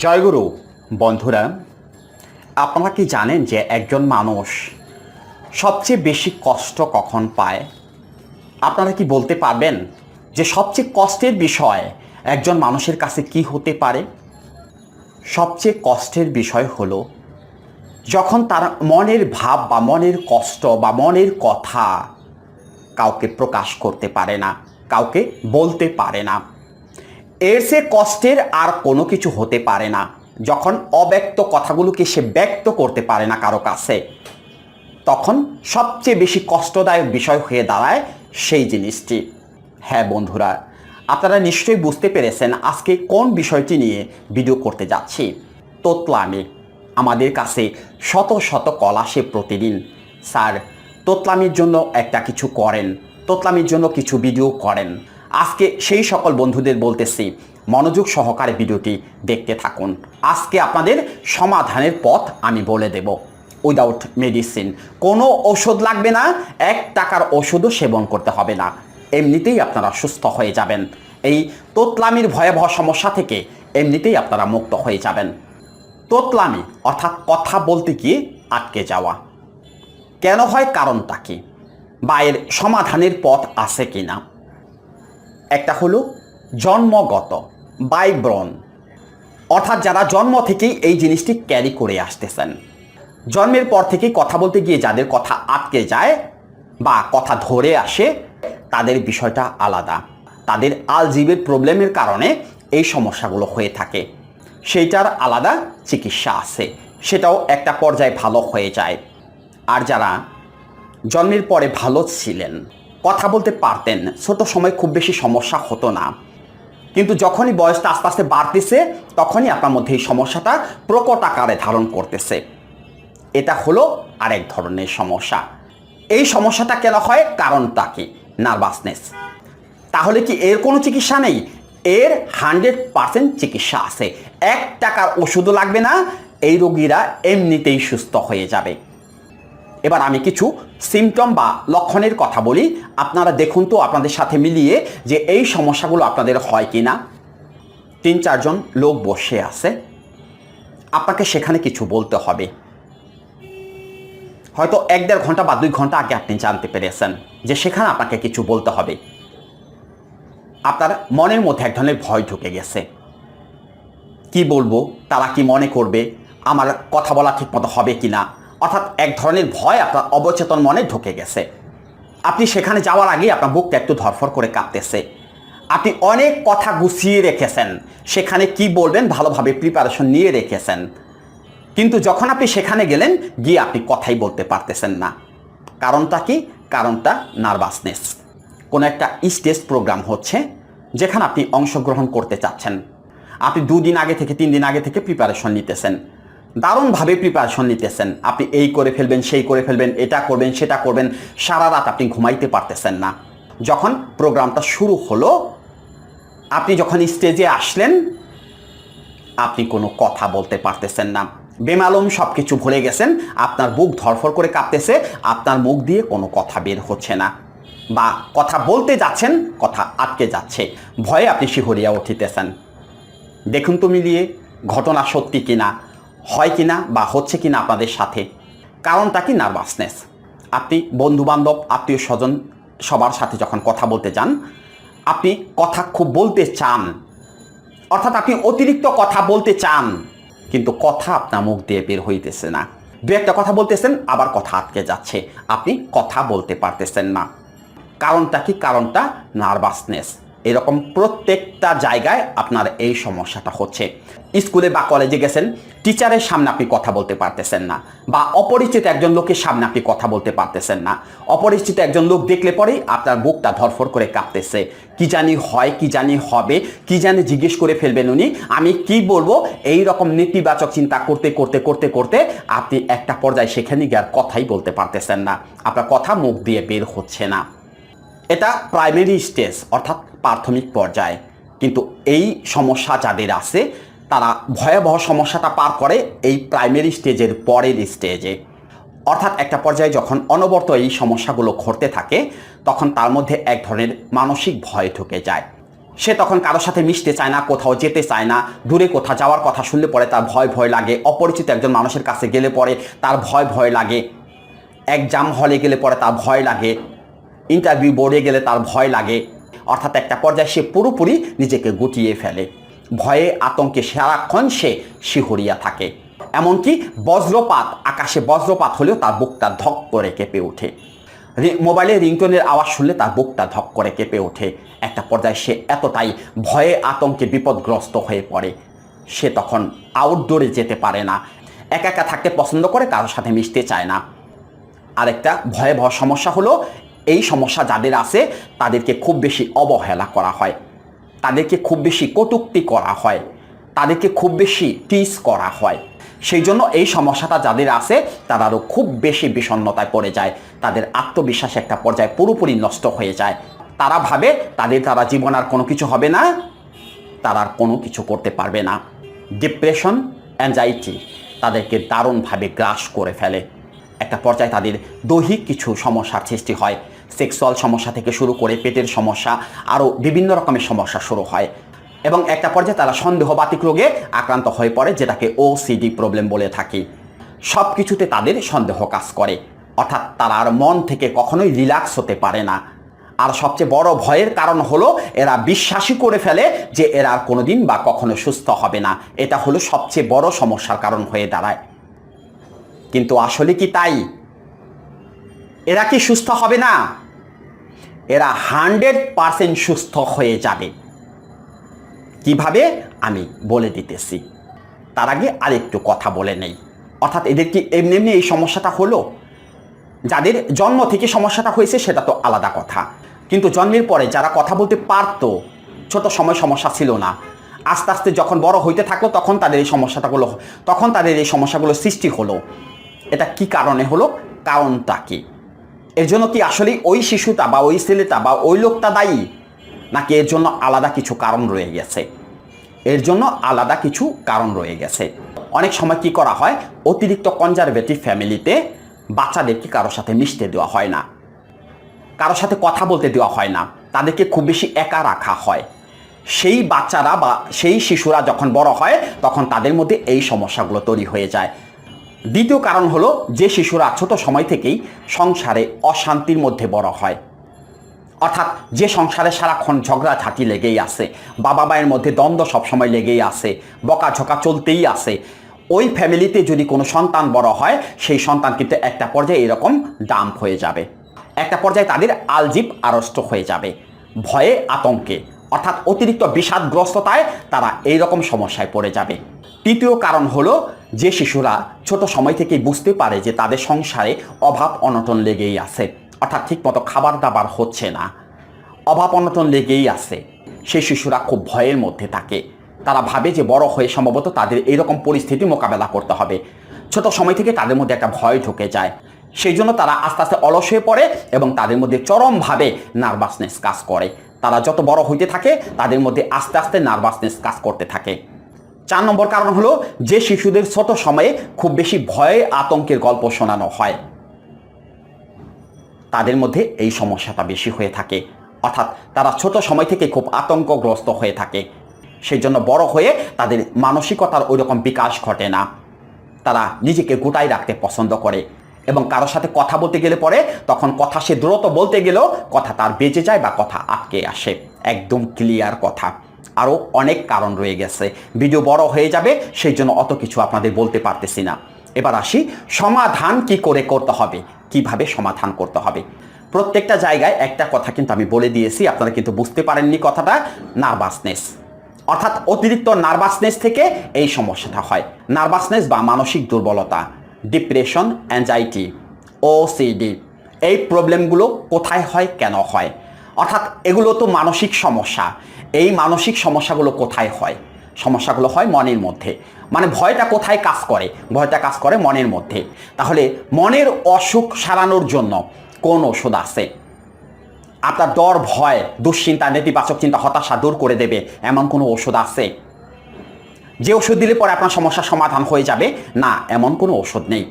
জয়গুরু বন্ধুরা, আপনারা কি জানেন যে একজন মানুষ সবচেয়ে বেশি কষ্ট কখন পায়? আপনারা কি বলতে পারবেন যে সবচেয়ে কষ্টের বিষয় একজন মানুষের কাছে কি হতে পারে? সবচেয়ে কষ্টের বিষয় হলো, যখন তার মনের ভাব বা মনের কষ্ট বা মনের কথা কাউকে প্রকাশ করতে পারে না, কাউকে বলতে পারে না। এর সে কষ্টের আর কোনো কিছু হতে পারে না। যখন অব্যক্ত কথাগুলোকে সে ব্যক্ত করতে পারে না কারও কাছে, তখন সবচেয়ে বেশি কষ্টদায়ক বিষয় হয়ে দাঁড়ায় সেই জিনিসটি। হ্যাঁ বন্ধুরা, আপনারা নিশ্চয়ই বুঝতে পেরেছেন আজকে কোন বিষয়টি নিয়ে ভিডিও করতে যাচ্ছি। তোতলামি আমাদের কাছে শত শত কল আসে প্রতিদিন। স্যার, তোতলামির জন্য একটা কিছু করেন, তোতলামির জন্য কিছু ভিডিও করেন। আজকে সেই সকল বন্ধুদের বলতেছি, মনোযোগ সহকারে ভিডিওটি দেখতে থাকুন। আজকে আপনাদের সমাধানের পথ আমি বলে দেব। উইদাউট মেডিসিন কোনো ওষুধ লাগবে না, এক টাকার ওষুধও সেবন করতে হবে না। এমনিতেই আপনারা সুস্থ হয়ে যাবেন। এই তোতলামির ভয়াবহ সমস্যা থেকে এমনিতেই আপনারা মুক্ত হয়ে যাবেন। তোতলামি, অর্থাৎ কথা বলতে গিয়ে আটকে যাওয়া। কেন হয় কারণটা কি? বা এর সমাধানের পথ আছে কি না একটা হলো জন্মগত, বাইব্রন। অর্থাৎ যারা জন্ম থেকেই এই জিনিসটি ক্যারি করে আসতেছেন। জন্মের পর থেকেই কথা বলতে গিয়ে যাদের কথা আটকে যায় বা কথা ধরে আসে, তাদের বিষয়টা আলাদা। তাদের আলজিবের প্রবলেমের কারণে এই সমস্যাগুলো হয়ে থাকে। সেইটার আলাদা চিকিৎসা আছে। সেটাও একটা পর্যায়ে ভালো হয়ে যায়। আর যারা জন্মের পরে ভালো ছিলেন কথা বলতে পারতেন। ছোট সময় খুব বেশি সমস্যা হতো না। কিন্তু যখনই বয়সটা আস্তে আস্তে বাড়তেছে, তখনই আপনার মধ্যে এই সমস্যাটা প্রকট আকারে ধারণ করতেছে। এটা হলো আরেক ধরনের সমস্যা। এই সমস্যাটা কেন হয়? কারণটা কি? নার্ভাসনেস। তাহলে কি এর কোনো চিকিৎসা নেই? এর হান্ড্রেড পার্সেন্ট চিকিৎসা আছে। এক টাকার ওষুধও লাগবে না, এই রোগীরা এমনিতেই সুস্থ হয়ে যাবে। এবার আমি কিছু সিমটম বা লক্ষণের কথা বলি। আপনারা দেখুন তো আপনাদের সাথে মিলিয়ে যে এই সমস্যাগুলো আপনাদের হয় কি না। তিন চারজন লোক বসে আছে। আপনাকে সেখানে কিছু বলতে হবে। হয়তো এক দেড় ঘণ্টা বা দুই ঘণ্টা আগে আপনি জানতে পেরেছেন যে সেখানে আপনাকে কিছু বলতে হবে। আপনার মনের মধ্যে এক ধরনের ভয় ঢুকে গেছে। কি বলব? তারা কি মনে করবে? আমার কথা বলা ঠিকমতো হবে কি না অর্থাৎ এক ধরনের ভয় আপনার অবচেতন মনে ঢুকে গেছে। আপনি সেখানে যাওয়ার আগেই আপনার বুকটা একটু ধরফর করে কাঁপতেছে। আপনি অনেক কথা গুছিয়ে রেখেছেন। সেখানে কি বলবেন ভালোভাবে প্রিপারেশন নিয়ে রেখেছেন। কিন্তু যখন আপনি সেখানে গেলেন, গিয়ে আপনি কথাই বলতে পারতেছেন না। কারণটা কি? কারণটা নার্ভাসনেস কোনো একটা স্টেজ প্রোগ্রাম হচ্ছে, যেখানে আপনি অংশগ্রহণ করতে চাচ্ছেন। আপনি দুদিন আগে থেকে তিন দিন আগে থেকে প্রিপারেশন নিতেছেন। দারুণভাবে প্রিপারেশন নিতেছেন। আপনি এই করে ফেলবেন, সেই করে ফেলবেন, এটা করবেন, সেটা করবেন সারা রাত আপনি ঘুমাইতে পারতেছেন না। যখন প্রোগ্রামটা শুরু হলো, আপনি যখন স্টেজে আসলেন, আপনি কোনো কথা বলতে পারতেছেন না। বেমালুম সব কিছু ভুলে গেছেন, আপনার বুক ধরফর করে কাঁপতেছে, আপনার মুখ দিয়ে কোনো কথা বের হচ্ছে না। বা কথা বলতে যাচ্ছেন, কথা আটকে যাচ্ছে। ভয়ে আপনি শিহরিয়া উঠিতেছেন। দেখুন তো মিলিয়ে, ঘটনা সত্যি কিনা? হয় কিনা বা হচ্ছে কিনা আপনাদের সাথে। কারণটা কি নার্ভাসনেস আপনি বন্ধুবান্ধব আত্মীয় স্বজন সবার সাথে যখন কথা বলতে যান, আপনি কথা খুব বলতে চান। অর্থাৎ আপনি অতিরিক্ত কথা বলতে চান, কিন্তু কথা আপনার মুখ দিয়ে বের হইতেছে না। দু একটা কথা বলতেছেন, আবার কথা আটকে যাচ্ছে। আপনি কথা বলতে পারতেছেন না। কারণটা কি? কারণটা নার্ভাসনেস এরকম প্রত্যেকটা জায়গায় আপনার এই সমস্যাটা হচ্ছে। স্কুলে বা কলেজে গেছেন, টিচারের সামনে আপনি কথা বলতে পারতেছেন না, বা অপরিচিত একজন লোকের সামনে আপনি কথা বলতে পারতেছেন না। অপরিচিত একজন লোক দেখলে পরেই আপনার বুকটা ধরফর করে কাঁপতেছে। কি জানি হয়, কি জানি হবে, কি জানি জিজ্ঞেস করে ফেলবেন উনি। আমি কি বলব? এই রকম নেতিবাচক চিন্তা করতে করতে করতে করতে আপনি একটা পর্যায়ে সেখানে গিয়ে কথাই বলতে পারতেছেন না। আপনার কথা মুখ দিয়ে বের হচ্ছে না। এটা প্রাইমারি স্টেজ অর্থাৎ প্রাথমিক পর্যায়ে। কিন্তু এই সমস্যা যাদের আছে, তারা ভয়াবহ সমস্যাটা পার করে এই প্রাইমারি স্টেজের পরের স্টেজে। অর্থাৎ একটা পর্যায়ে যখন অনবরত এই সমস্যাগুলো ঘটতে থাকে, তখন তার মধ্যে এক ধরনের মানসিক ভয় ঢুকে যায়। সে তখন কারোর সাথে মিশতে চায় না, কোথাও যেতে চায় না, দূরে কোথাও যাওয়ার কথা শুনলে পরে তার ভয় ভয় লাগে, অপরিচিত একজন মানুষের কাছে গেলে পরে তার ভয় ভয় লাগে এক্সাম হলে গেলে পরে তার ভয় লাগে, ইন্টারভিউ বোর্ডে গেলে তার ভয় লাগে অর্থাৎ একটা পর্যায়ে সে পুরোপুরি নিজেকে গুটিয়ে ফেলে। ভয়ে আতঙ্কে সারাক্ষণ সে শিহরিয়া থাকে। এমনকি বজ্রপাত, আকাশে বজ্রপাত হলেও তার বুকটা ধক করে কেঁপে ওঠে। মোবাইলে রিংটোনের আওয়াজ শুনলে তার বুকটা ধক করে কেঁপে ওঠে। একটা পর্যায়ে সে এতটাই ভয়ে আতঙ্কে বিপদগ্রস্ত হয়ে পড়ে। সে তখন আউটডোরে যেতে পারে না। একা একা থাকতে পছন্দ করে কারোর সাথে মিশতে চায় না। আরেকটা ভয়াবহ সমস্যা হলো এই সমস্যা যাদের আছে, তাদেরকে খুব বেশি অবহেলা করা হয়। তাদেরকে খুব বেশি কটুক্তি করা হয়। তাদেরকে খুব বেশি টিস করা হয়। সেই জন্য এই সমস্যাটা যাদের আছে, তারা আরও খুব বেশি বিষণ্ণতায় পড়ে যায়। তাদের আত্মবিশ্বাস একটা পর্যায়ে পুরোপুরি নষ্ট হয়ে যায়। তারা ভাবে তাদের তারা জীবন আর কোনো কিছু হবে না। তারা আর কোনো কিছু করতে পারবে না। ডিপ্রেশন অ্যাংজাইটি তাদেরকে দারুণভাবে গ্রাস করে ফেলে। একটা পর্যায়ে তাদের দৈহিক কিছু সমস্যার সৃষ্টি হয়। সেক্সুয়াল সমস্যা থেকে শুরু করে পেটের সমস্যা, আরও বিভিন্ন রকমের সমস্যা শুরু হয় এবং একটা পর্যায়ে তারা সন্দেহবাতিক রোগে আক্রান্ত হয়ে পড়ে, যেটাকে ওসিডি প্রবলেম বলে থাকি। সব কিছুতে তাদের সন্দেহ কাজ করে। অর্থাৎ তারা আর মন থেকে কখনোই রিল্যাক্স হতে পারে না। আর সবচেয়ে বড় ভয়ের কারণ হলো, এরা বিশ্বাসই করে ফেলে যে এরা আর কোনোদিন বা কখনো সুস্থ হবে না। এটা হলো সবচেয়ে বড় সমস্যার কারণ হয়ে দাঁড়ায়। কিন্তু আসলে কি তাই? এরা কি সুস্থ হবে না? এরা হান্ড্রেড পারসেন্ট সুস্থ হয়ে যাবে। কীভাবে? আমি বলে দিতেছি। তার আগে আরেকটু কথা বলে নেই। অর্থাৎ এদের কি এমনি এমনি এই সমস্যাটা হলো? যাদের জন্ম থেকে সমস্যাটা হয়েছে, সেটা তো আলাদা কথা। কিন্তু জন্মের পরে যারা কথা বলতে পারতো, ছোট সময় সমস্যা ছিল না। আস্তে আস্তে যখন বড় হইতে থাকল, তখন তাদের এই সমস্যাটাগুলো, তখন তাদের এই সমস্যাগুলো সৃষ্টি হলো। এটা কি কারণে হলো? কারণটা কি? এর জন্য কি আসলে ওই শিশুটা বা ওই ছেলেটা বা ওই লোকটা দায়ী? নাকি এর জন্য আলাদা কিছু কারণ রয়ে গেছে? এর জন্য আলাদা কিছু কারণ রয়ে গেছে। অনেক সময় কি করা হয়? অতিরিক্ত কনজারভেটিভ ফ্যামিলিতে বাচ্চাদেরকে কারোর সাথে মিশতে দেওয়া হয় না? কারোর সাথে কথা বলতে দেওয়া হয় না। তাদেরকে খুব বেশি একা রাখা হয়। সেই বাচ্চারা বা সেই শিশুরা যখন বড় হয়, তখন তাদের মধ্যে এই সমস্যাগুলো তৈরি হয়ে যায়। দ্বিতীয় কারণ হলো যে শিশুরা ছোট সময় থেকেই সংসারে অশান্তির মধ্যে বড় হয়। অর্থাৎ যে সংসারে সারাক্ষণ ঝগড়াঝাঁটি লেগেই আছে, বাবা মায়ের মধ্যে দ্বন্দ্ব সবসময় লেগেই আছে, বকাঝকা চলতেই আছে, ওই ফ্যামিলিতে যদি কোনো সন্তান বড় হয়, সেই সন্তান কিন্তু একটা পর্যায়ে এরকম ডাম্প হয়ে যাবে। একটা পর্যায়ে তাদের আলজিপ আড়ষ্ট হয়ে যাবে, ভয়ে আতঙ্কে। অর্থাৎ অতিরিক্ত বিষাদগ্রস্ততায় তারা এই রকম সমস্যায় পড়ে যাবে। তৃতীয় কারণ হলো যে শিশুরা ছোট সময় থেকেই বুঝতে পারে যে তাদের সংসারে অভাব অনটন লেগেই আছে, অর্থাৎ ঠিকমতো খাবার দাবার হচ্ছে না। অভাব অনটন লেগেই আছে। সেই শিশুরা খুব ভয়ের মধ্যে থাকে। তারা ভাবে যে বড় হয়ে সম্ভবত তাদের এইরকম পরিস্থিতি মোকাবেলা করতে হবে। ছোট সময় থেকে তাদের মধ্যে একটা ভয় ঢুকে যায়। সেই জন্য তারা আস্তে আস্তে অলস হয়ে পড়ে এবং তাদের মধ্যে চরমভাবে নার্ভাসনেস কাজ করে। তারা যত বড় হইতে থাকে, তাদের মধ্যে আস্তে আস্তে নার্ভাসনেস কাজ করতে থাকে। চার নম্বর কারণ হলো, যে শিশুদের ছোট সময়ে খুব বেশি ভয়ে আতঙ্কের গল্প শোনানো হয়, তাদের মধ্যে এই সমস্যাটা বেশি হয়ে থাকে। অর্থাৎ তারা ছোট সময় থেকে খুব আতঙ্কগ্রস্ত হয়ে থাকে। সেই জন্য বড় হয়ে তাদের মানসিকতার ওই রকম বিকাশ ঘটে না। তারা নিজেকে গোটাই রাখতে পছন্দ করে। এবং কারোর সাথে কথা বলতে গেলে পরে তখন কথা সে দ্রুত বলতে গেলেও কথা তার বেঁচে যায় বা কথা আটকে আসে। একদম ক্লিয়ার কথা। আরও অনেক কারণ রয়ে গেছে। ভিডিও বড় হয়ে যাবে, সেই জন্য অত কিছু আপনাদের বলতে পারতেছি না। এবার আসি, সমাধান কি করে করতে হবে? কীভাবে সমাধান করতে হবে? প্রত্যেকটা জায়গায় একটা কথা কিন্তু আমি বলে দিয়েছি, আপনারা কিন্তু বুঝতে পারেননি কথাটা। নার্ভাসনেস অর্থাৎ অতিরিক্ত নার্ভাসনেস থেকে এই সমস্যাটা হয়। নার্ভাসনেস বা মানসিক দুর্বলতা। ডিপ্রেশন অ্যাংজাইটি ওসিডি এই প্রবলেমগুলো কোথায় হয়, কেন হয়? অর্থাৎ এগুলো তো মানসিক সমস্যা। এই মানসিক সমস্যাগুলো কোথায় হয়? সমস্যাগুলো হয় মনের মধ্যে। মানে ভয়টা কোথায় কাজ করে? ভয়টা কাজ করে মনের মধ্যে। তাহলে মনের অসুখ সারানোর জন্য কোন ওষুধ আছে? আপনার ডর, ভয়, দুশ্চিন্তা, নেতিবাচক চিন্তা, হতাশা দূর করে দেবে। এমন কোনো ওষুধ আছে? যে ওষুধ দিলে পরে আপনার সমস্যার সমাধান হয়ে যাবে। না, এমন কোনো ওষুধ নেই।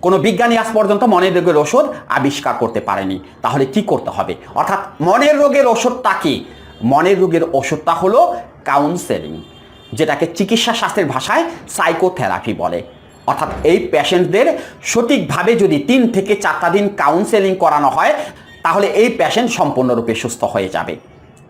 কোনো বিজ্ঞানী আজ পর্যন্ত মনের রোগের ওষুধ আবিষ্কার করতে পারেনি। তাহলে কি করতে হবে? অর্থাৎ মনের রোগের ওষুধটা কি? মনের রোগের ওষুধটা হলো কাউন্সেলিং যেটাকে চিকিৎসা শাস্ত্রের ভাষায় সাইকোথেরাপি বলে। অর্থাৎ এই পেশেন্টদের সঠিকভাবে যদি তিন থেকে চারটা দিন কাউন্সেলিং করানো হয়, তাহলে এই পেশেন্ট সম্পূর্ণরূপে সুস্থ হয়ে যাবে।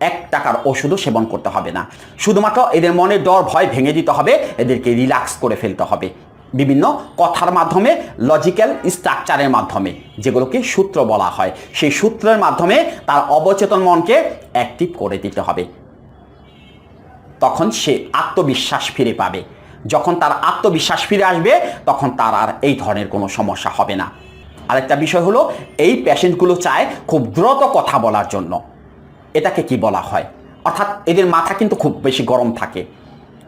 এক টাকার ওষুধও সেবন করতে হবে না। শুধুমাত্র এদের মনে ডর, ভয় ভেঙে দিতে হবে, এদেরকে রিল্যাক্স করে ফেলতে হবে। বিভিন্ন কথার মাধ্যমে, লজিক্যাল স্ট্রাকচারের মাধ্যমে, যেগুলোকে সূত্র বলা হয়। সেই সূত্রের মাধ্যমে তার অবচেতন মনকে অ্যাক্টিভ করে দিতে হবে। তখন সে আত্মবিশ্বাস ফিরে পাবে। যখন তার আত্মবিশ্বাস ফিরে আসবে, তখন তার আর এই ধরনের কোনো সমস্যা হবে না। আরেকটা বিষয় হলো, এই পেশেন্টগুলো চায় খুব দ্রুত কথা বলার জন্য। এটাকে কি বলা হয়? অর্থাৎ এদের মাথা কিন্তু খুব বেশি গরম থাকে।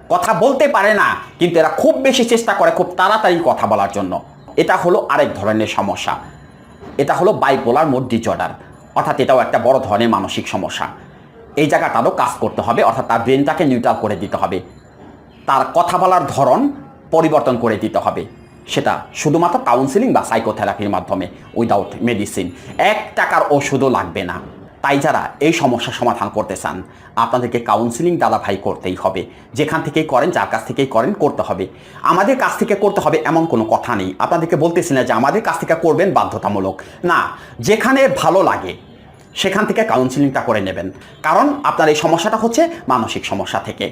কথা বলতে পারে না, কিন্তু এরা খুব বেশি চেষ্টা করে খুব তাড়াতাড়ি কথা বলার জন্য। এটা হলো আরেক ধরনের সমস্যা। এটা হলো বাইপোলার মোড ডিজর্ডার অর্থাৎ এটাও একটা বড় ধরনের মানসিক সমস্যা। এই জায়গাটারও কাজ করতে হবে, অর্থাৎ তার ব্রেনটাকে নিউট্রাল করে দিতে হবে। তার কথা বলার ধরন পরিবর্তন করে দিতে হবে। সেটা শুধুমাত্র কাউন্সিলিং বা সাইকোথেরাপির মাধ্যমে উইদাউট মেডিসিন এক টাকার ওষুধও লাগবে না। তাই যারা এই সমস্যার সমাধান করতে চান, আপনাদেরকে কাউন্সিলিং দাদা ভাই করতেই হবে। যেখান থেকেই করেন, যার কাছ থেকেই করেন, করতে হবে। আমাদের কাছ থেকে করতে হবে এমন কোনো কথা নেই। আপনাদেরকে বলতেছি না যে আমাদের কাছ থেকে করবেন বাধ্যতামূলক। না, যেখানে ভালো লাগে, সেখান থেকে কাউন্সিলিংটা করে নেবেন। কারণ আপনার এই সমস্যাটা হচ্ছে মানসিক সমস্যা থেকে।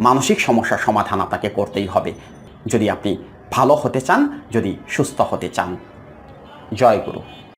মানসিক সমস্যার সমাধান আপনাকে করতেই হবে। যদি আপনি ভালো হতে চান, যদি সুস্থ হতে চান, জয় গুরু।